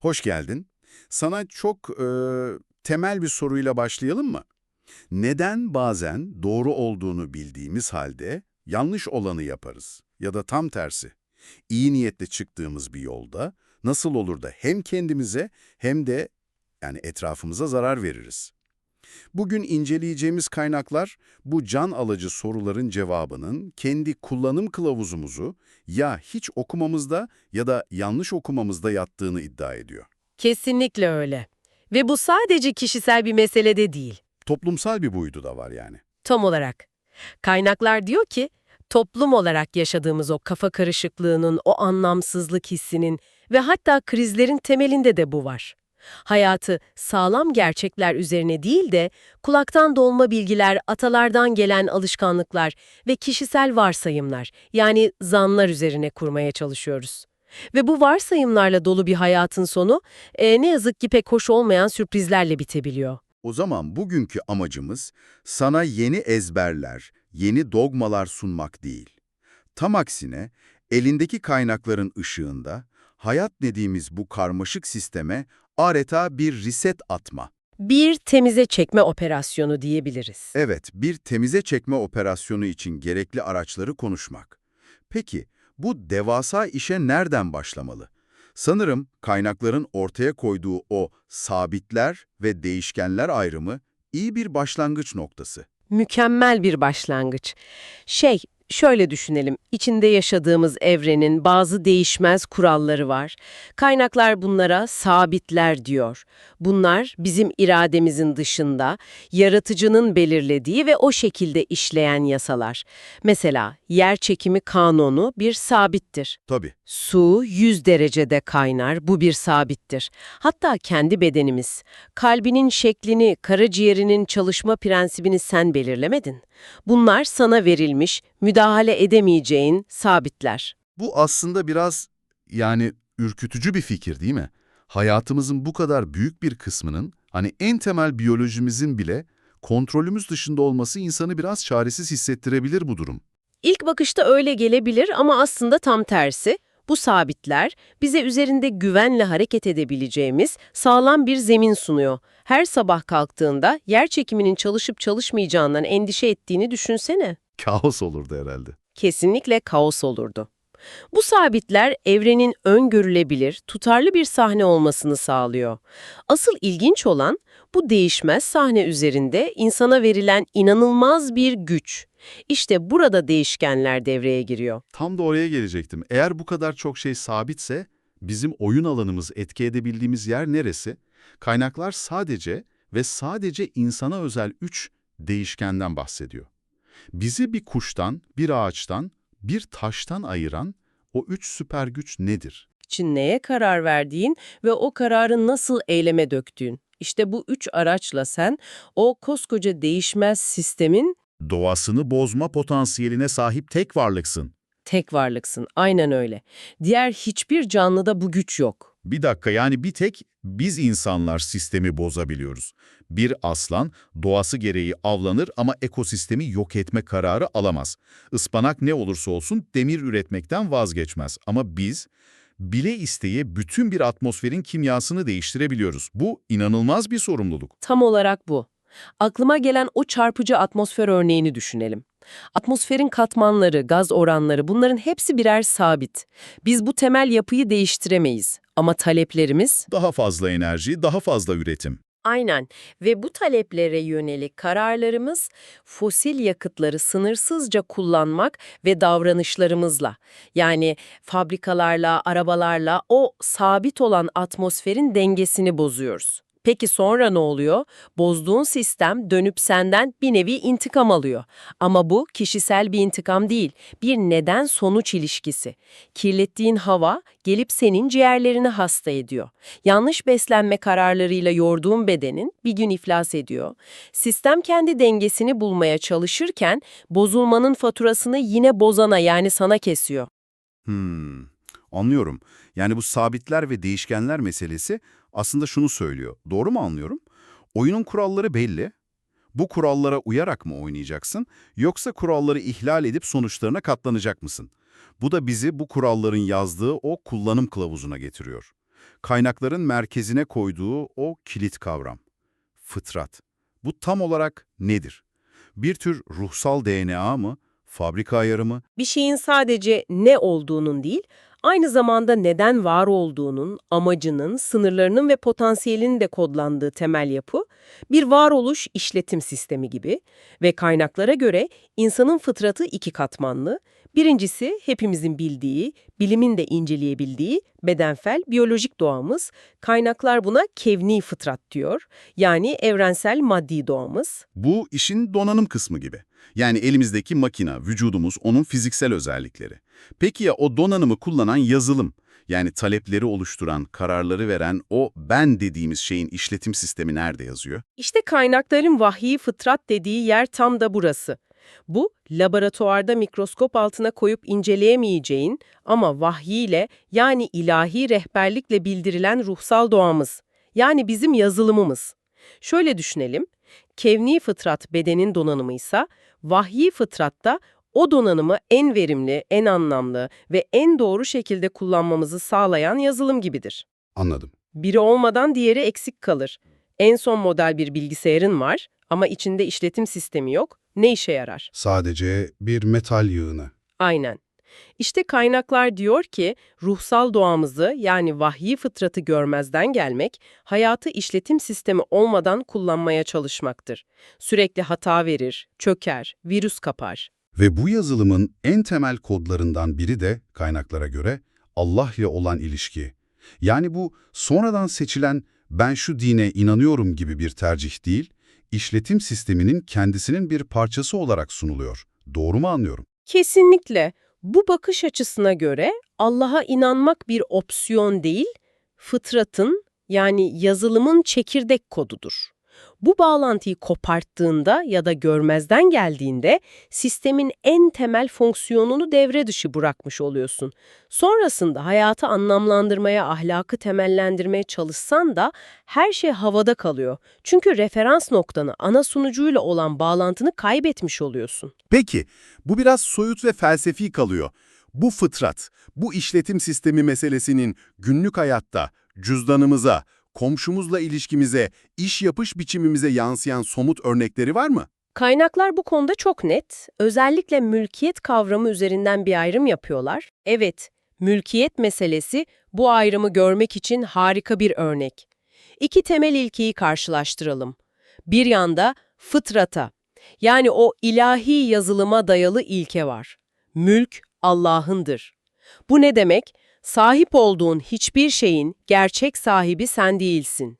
Hoş geldin. Sana çok e, temel bir soruyla başlayalım mı? Neden bazen doğru olduğunu bildiğimiz halde yanlış olanı yaparız? Ya da tam tersi. İyi niyetle çıktığımız bir yolda nasıl olur da hem kendimize hem de yani etrafımıza zarar veririz? Bugün inceleyeceğimiz kaynaklar bu can alıcı soruların cevabının kendi kullanım kılavuzumuzu ya hiç okumamızda ya da yanlış okumamızda yattığını iddia ediyor. Kesinlikle öyle. Ve bu sadece kişisel bir mesele de değil. Toplumsal bir boyutu da var yani. Tam olarak. Kaynaklar diyor ki, toplum olarak yaşadığımız o kafa karışıklığının, o anlamsızlık hissinin ve hatta krizlerin temelinde de bu var. Hayatı sağlam gerçekler üzerine değil de kulaktan dolma bilgiler, atalardan gelen alışkanlıklar ve kişisel varsayımlar yani zanlar üzerine kurmaya çalışıyoruz. Ve bu varsayımlarla dolu bir hayatın sonu e, ne yazık ki pek hoş olmayan sürprizlerle bitebiliyor. O zaman bugünkü amacımız sana yeni ezberler, yeni dogmalar sunmak değil. Tam aksine elindeki kaynakların ışığında hayat dediğimiz bu karmaşık sisteme adeta bir reset atma. Bir temize çekme operasyonu diyebiliriz. Evet, bir temize çekme operasyonu için gerekli araçları konuşmak. Peki, bu devasa işe nereden başlamalı? Sanırım kaynakların ortaya koyduğu o sabitler ve değişkenler ayrımı iyi bir başlangıç noktası. Mükemmel bir başlangıç. Şey, şöyle düşünelim. İçinde yaşadığımız evrenin bazı değişmez kuralları var. Kaynaklar bunlara sabitler diyor. Bunlar bizim irademizin dışında, yaratıcının belirlediği ve o şekilde işleyen yasalar. Mesela yer çekimi kanunu bir sabittir. Tabii, Su 100 derecede kaynar, bu bir sabittir. Hatta kendi bedenimiz, kalbinin şeklini, karaciğerinin çalışma prensibini sen belirlemedin. Bunlar sana verilmiş, müdahale edemeyeceğin sabitler. Bu aslında biraz yani ürkütücü bir fikir değil mi? Hayatımızın bu kadar büyük bir kısmının hani en temel biyolojimizin bile kontrolümüz dışında olması insanı biraz çaresiz hissettirebilir bu durum. İlk bakışta öyle gelebilir ama aslında tam tersi. Bu sabitler bize üzerinde güvenle hareket edebileceğimiz sağlam bir zemin sunuyor. Her sabah kalktığında yer çekiminin çalışıp çalışmayacağından endişe ettiğini düşünsene. Kaos olurdu herhalde. kesinlikle kaos olurdu. Bu sabitler evrenin öngörülebilir, tutarlı bir sahne olmasını sağlıyor. Asıl ilginç olan bu değişmez sahne üzerinde insana verilen inanılmaz bir güç. İşte burada değişkenler devreye giriyor. Tam da oraya gelecektim. Eğer bu kadar çok şey sabitse bizim oyun alanımız etki edebildiğimiz yer neresi? Kaynaklar sadece ve sadece insana özel üç değişkenden bahsediyor. Bizi bir kuştan, bir ağaçtan, bir taştan ayıran o üç süper güç nedir? için neye karar verdiğin ve o kararı nasıl eyleme döktüğün. İşte bu üç araçla sen o koskoca değişmez sistemin Doğasını bozma potansiyeline sahip tek varlıksın. tek varlıksın. Aynen öyle. Diğer hiçbir canlıda bu güç yok. Bir dakika yani bir tek biz insanlar sistemi bozabiliyoruz. Bir aslan doğası gereği avlanır ama ekosistemi yok etme kararı alamaz. Ispanak ne olursa olsun demir üretmekten vazgeçmez. Ama biz bile isteye bütün bir atmosferin kimyasını değiştirebiliyoruz. Bu inanılmaz bir sorumluluk. Tam olarak bu. Aklıma gelen o çarpıcı atmosfer örneğini düşünelim. Atmosferin katmanları, gaz oranları bunların hepsi birer sabit. Biz bu temel yapıyı değiştiremeyiz. Ama taleplerimiz Daha fazla enerji, daha fazla üretim. Aynen ve bu taleplere yönelik kararlarımız fosil yakıtları sınırsızca kullanmak ve davranışlarımızla yani fabrikalarla, arabalarla o sabit olan atmosferin dengesini bozuyoruz. Peki sonra ne oluyor? Bozduğun sistem dönüp senden bir nevi intikam alıyor. Ama bu kişisel bir intikam değil, bir neden-sonuç ilişkisi. Kirlettiğin hava gelip senin ciğerlerini hasta ediyor. Yanlış beslenme kararlarıyla yorduğun bedenin bir gün iflas ediyor. Sistem kendi dengesini bulmaya çalışırken bozulmanın faturasını yine bozana yani sana kesiyor. Hmm, anlıyorum. Yani bu sabitler ve değişkenler meselesi aslında şunu söylüyor. Doğru mu anlıyorum? Oyunun kuralları belli. Bu kurallara uyarak mı oynayacaksın yoksa kuralları ihlal edip sonuçlarına katlanacak mısın? Bu da bizi bu kuralların yazdığı o kullanım kılavuzuna getiriyor. kaynakların merkezine koyduğu o kilit kavram. Fıtrat. Bu tam olarak nedir? Bir tür ruhsal DNA mı? Fabrika ayarı mı? Bir şeyin sadece ne olduğunun değil, aynı zamanda neden var olduğunun, amacının, sınırlarının ve potansiyelinin de kodlandığı temel yapı, bir varoluş işletim sistemi gibi ve kaynaklara göre insanın fıtratı iki katmanlı. Birincisi hepimizin bildiği, bilimin de inceleyebildiği bedenfel, biyolojik doğamız. Kaynaklar buna kevni fıtrat diyor. Yani evrensel maddi doğamız. Bu işin donanım kısmı gibi. Yani elimizdeki makina, vücudumuz, onun fiziksel özellikleri. Peki ya o donanımı kullanan yazılım? Yani talepleri oluşturan, kararları veren o ben dediğimiz şeyin işletim sistemi nerede yazıyor? İşte kaynakların vahyi fıtrat dediği yer tam da burası. Bu, laboratuvarda mikroskop altına koyup inceleyemeyeceğin ama vahyiyle yani ilahi rehberlikle bildirilen ruhsal doğamız. Yani bizim yazılımımız. Şöyle düşünelim, kevni fıtrat bedenin donanımıysa, vahyi fıtratta o donanımı en verimli, en anlamlı ve en doğru şekilde kullanmamızı sağlayan yazılım gibidir. Anladım. Biri olmadan diğeri eksik kalır. En son model bir bilgisayarın var ama içinde işletim sistemi yok. Ne işe yarar? Sadece bir metal yığını. Aynen. İşte kaynaklar diyor ki ruhsal doğamızı yani vahyi fıtratı görmezden gelmek, hayatı işletim sistemi olmadan kullanmaya çalışmaktır. Sürekli hata verir, çöker, virüs kapar. Ve bu yazılımın en temel kodlarından biri de kaynaklara göre Allah ile olan ilişki. Yani bu sonradan seçilen ben şu dine inanıyorum gibi bir tercih değil, işletim sisteminin kendisinin bir parçası olarak sunuluyor. Doğru mu anlıyorum? Kesinlikle bu bakış açısına göre Allah'a inanmak bir opsiyon değil, fıtratın yani yazılımın çekirdek kodudur. Bu bağlantıyı koparttığında ya da görmezden geldiğinde sistemin en temel fonksiyonunu devre dışı bırakmış oluyorsun. Sonrasında hayatı anlamlandırmaya, ahlakı temellendirmeye çalışsan da her şey havada kalıyor. Çünkü referans noktanı, ana sunucuyla olan bağlantını kaybetmiş oluyorsun. Peki, bu biraz soyut ve felsefi kalıyor. Bu fıtrat, bu işletim sistemi meselesinin günlük hayatta, cüzdanımıza, komşumuzla ilişkimize, iş yapış biçimimize yansıyan somut örnekleri var mı? Kaynaklar bu konuda çok net. Özellikle mülkiyet kavramı üzerinden bir ayrım yapıyorlar. Evet, mülkiyet meselesi bu ayrımı görmek için harika bir örnek. İki temel ilkeyi karşılaştıralım. Bir yanda fıtrata, yani o ilahi yazılıma dayalı ilke var. Mülk Allah'ındır. Bu ne demek? Sahip olduğun hiçbir şeyin gerçek sahibi sen değilsin.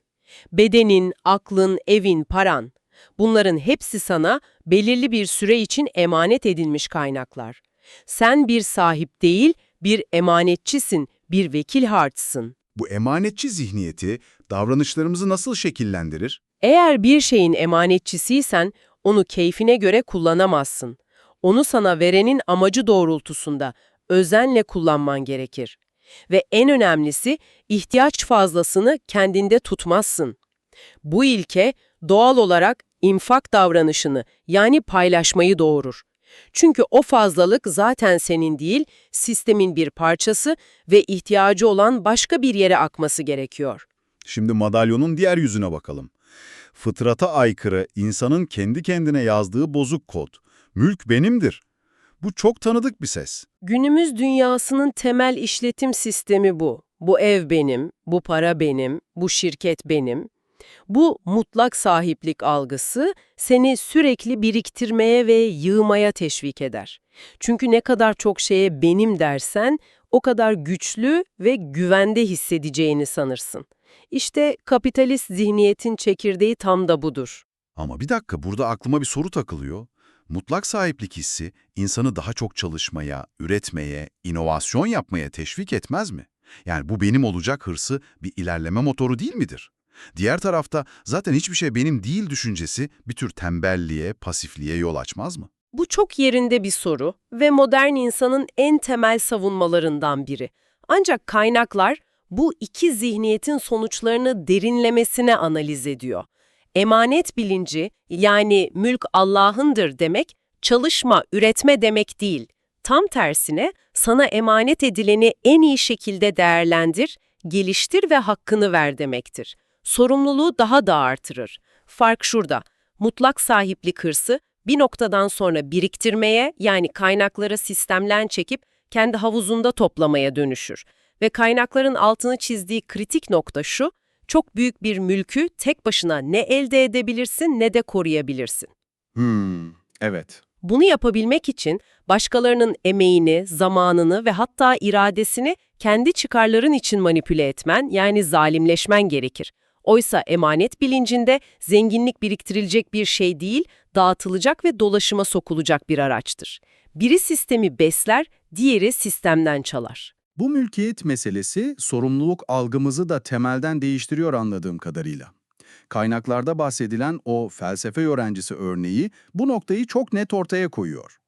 Bedenin, aklın, evin, paran. Bunların hepsi sana belirli bir süre için emanet edilmiş kaynaklar. Sen bir sahip değil, bir emanetçisin, bir vekil harçsın. Bu emanetçi zihniyeti davranışlarımızı nasıl şekillendirir? Eğer bir şeyin emanetçisiysen onu keyfine göre kullanamazsın. Onu sana verenin amacı doğrultusunda özenle kullanman gerekir. Ve en önemlisi ihtiyaç fazlasını kendinde tutmazsın. Bu ilke doğal olarak infak davranışını yani paylaşmayı doğurur. Çünkü o fazlalık zaten senin değil, sistemin bir parçası ve ihtiyacı olan başka bir yere akması gerekiyor. Şimdi madalyonun diğer yüzüne bakalım. Fıtrata aykırı, insanın kendi kendine yazdığı bozuk kod. Mülk benimdir. Bu çok tanıdık bir ses. Günümüz dünyasının temel işletim sistemi bu. Bu ev benim, bu para benim, bu şirket benim. Bu mutlak sahiplik algısı seni sürekli biriktirmeye ve yığmaya teşvik eder. Çünkü ne kadar çok şeye benim dersen o kadar güçlü ve güvende hissedeceğini sanırsın. İşte kapitalist zihniyetin çekirdeği tam da budur. Ama bir dakika burada aklıma bir soru takılıyor. Mutlak sahiplik hissi insanı daha çok çalışmaya, üretmeye, inovasyon yapmaya teşvik etmez mi? Yani bu benim olacak hırsı bir ilerleme motoru değil midir? Diğer tarafta zaten hiçbir şey benim değil düşüncesi bir tür tembelliğe, pasifliğe yol açmaz mı? Bu çok yerinde bir soru ve modern insanın en temel savunmalarından biri. Ancak kaynaklar bu iki zihniyetin sonuçlarını derinlemesine analiz ediyor. Emanet bilinci yani mülk Allah'ındır demek çalışma, üretme demek değil. Tam tersine sana emanet edileni en iyi şekilde değerlendir, geliştir ve hakkını ver demektir. Sorumluluğu daha da artırır. Fark şurada. Mutlak sahiplik hırsı bir noktadan sonra biriktirmeye yani kaynakları sistemden çekip kendi havuzunda toplamaya dönüşür. Ve kaynakların altını çizdiği kritik nokta şu, çok büyük bir mülkü tek başına ne elde edebilirsin ne de koruyabilirsin. Hmm, evet. Bunu yapabilmek için başkalarının emeğini, zamanını ve hatta iradesini kendi çıkarların için manipüle etmen yani zalimleşmen gerekir. Oysa emanet bilincinde zenginlik biriktirilecek bir şey değil, dağıtılacak ve dolaşıma sokulacak bir araçtır. Biri sistemi besler, diğeri sistemden çalar. Bu mülkiyet meselesi sorumluluk algımızı da temelden değiştiriyor anladığım kadarıyla. Kaynaklarda bahsedilen o felsefe öğrencisi örneği bu noktayı çok net ortaya koyuyor.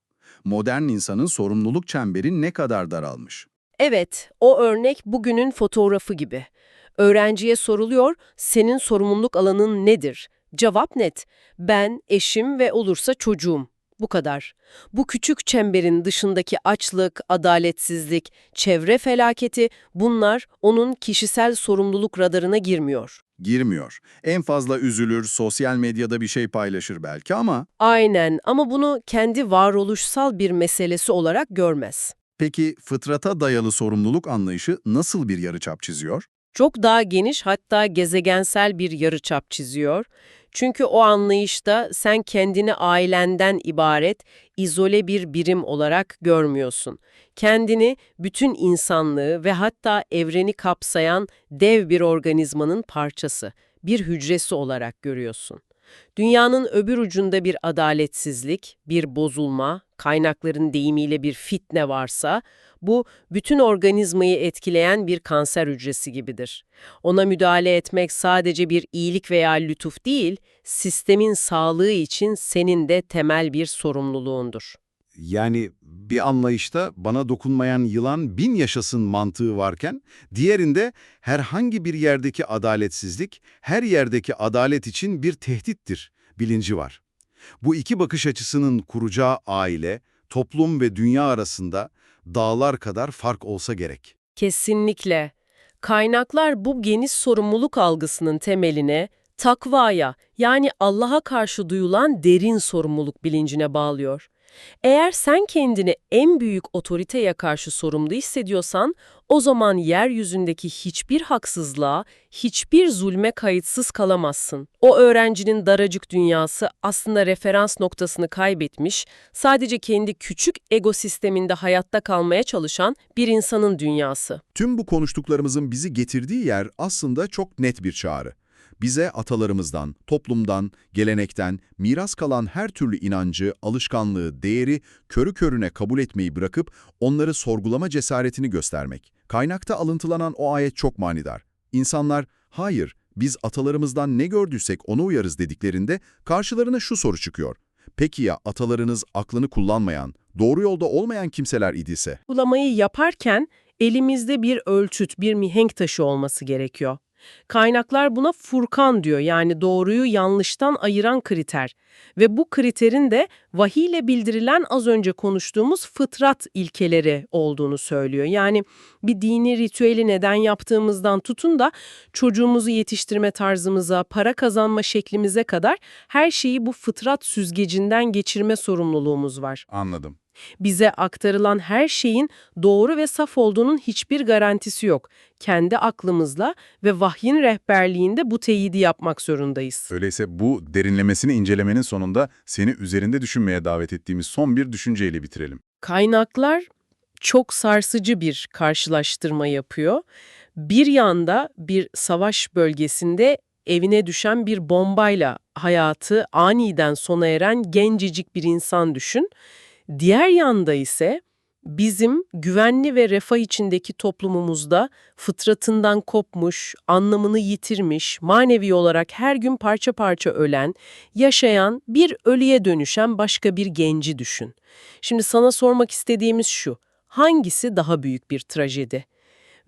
Modern insanın sorumluluk çemberi ne kadar daralmış. Evet, o örnek bugünün fotoğrafı gibi. Öğrenciye soruluyor, senin sorumluluk alanın nedir? Cevap net, ben, eşim ve olursa çocuğum. Bu kadar. Bu küçük çemberin dışındaki açlık, adaletsizlik, çevre felaketi bunlar onun kişisel sorumluluk radarına girmiyor. Girmiyor. En fazla üzülür, sosyal medyada bir şey paylaşır belki ama Aynen ama bunu kendi varoluşsal bir meselesi olarak görmez. peki fıtrata dayalı sorumluluk anlayışı nasıl bir yarıçap çiziyor? Çok daha geniş hatta gezegensel bir yarıçap çiziyor. Çünkü o anlayışta sen kendini ailenden ibaret, izole bir birim olarak görmüyorsun. Kendini bütün insanlığı ve hatta evreni kapsayan dev bir organizmanın parçası, bir hücresi olarak görüyorsun. Dünyanın öbür ucunda bir adaletsizlik, bir bozulma, kaynakların deyimiyle bir fitne varsa, bu bütün organizmayı etkileyen bir kanser hücresi gibidir. Ona müdahale etmek sadece bir iyilik veya lütuf değil, sistemin sağlığı için senin de temel bir sorumluluğundur. Yani bir anlayışta bana dokunmayan yılan bin yaşasın mantığı varken, diğerinde herhangi bir yerdeki adaletsizlik, her yerdeki adalet için bir tehdittir bilinci var. Bu iki bakış açısının kuracağı aile, toplum ve dünya arasında dağlar kadar fark olsa gerek. Kesinlikle. Kaynaklar bu geniş sorumluluk algısının temeline, takvaya yani Allah'a karşı duyulan derin sorumluluk bilincine bağlıyor. Eğer sen kendini en büyük otoriteye karşı sorumlu hissediyorsan, o zaman yeryüzündeki hiçbir haksızlığa, hiçbir zulme kayıtsız kalamazsın. O öğrencinin daracık dünyası aslında referans noktasını kaybetmiş, sadece kendi küçük ego sisteminde hayatta kalmaya çalışan bir insanın dünyası. Tüm bu konuştuklarımızın bizi getirdiği yer aslında çok net bir çağrı. Bize atalarımızdan, toplumdan, gelenekten, miras kalan her türlü inancı, alışkanlığı, değeri körü körüne kabul etmeyi bırakıp onları sorgulama cesaretini göstermek. Kaynakta alıntılanan o ayet çok manidar. İnsanlar, hayır, biz atalarımızdan ne gördüysek onu uyarız dediklerinde karşılarına şu soru çıkıyor. Peki ya atalarınız aklını kullanmayan, doğru yolda olmayan kimseler idiyse? Uygulamayı yaparken elimizde bir ölçüt, bir mihenk taşı olması gerekiyor. Kaynaklar buna Furkan diyor yani doğruyu yanlıştan ayıran kriter. Ve bu kriterin de vahiyle bildirilen az önce konuştuğumuz fıtrat ilkeleri olduğunu söylüyor. Yani bir dini ritüeli neden yaptığımızdan tutun da çocuğumuzu yetiştirme tarzımıza, para kazanma şeklimize kadar her şeyi bu fıtrat süzgecinden geçirme sorumluluğumuz var. Anladım. Bize aktarılan her şeyin doğru ve saf olduğunun hiçbir garantisi yok. Kendi aklımızla ve vahyin rehberliğinde bu teyidi yapmak zorundayız. Öyleyse bu derinlemesini incelemenin sonunda seni üzerinde düşünmeye davet ettiğimiz son bir düşünceyle bitirelim. Kaynaklar çok sarsıcı bir karşılaştırma yapıyor. Bir yanda bir savaş bölgesinde evine düşen bir bombayla hayatı aniden sona eren gencecik bir insan düşün. Diğer yanda ise bizim güvenli ve refah içindeki toplumumuzda fıtratından kopmuş, anlamını yitirmiş, manevi olarak her gün parça parça ölen, yaşayan, bir ölüye dönüşen başka bir genci düşün. Şimdi sana sormak istediğimiz şu, hangisi daha büyük bir trajedi?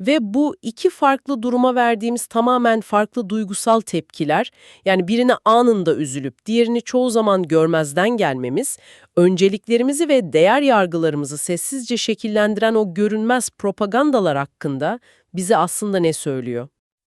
Ve bu iki farklı duruma verdiğimiz tamamen farklı duygusal tepkiler, yani birine anında üzülüp diğerini çoğu zaman görmezden gelmemiz, önceliklerimizi ve değer yargılarımızı sessizce şekillendiren o görünmez propagandalar hakkında bize aslında ne söylüyor?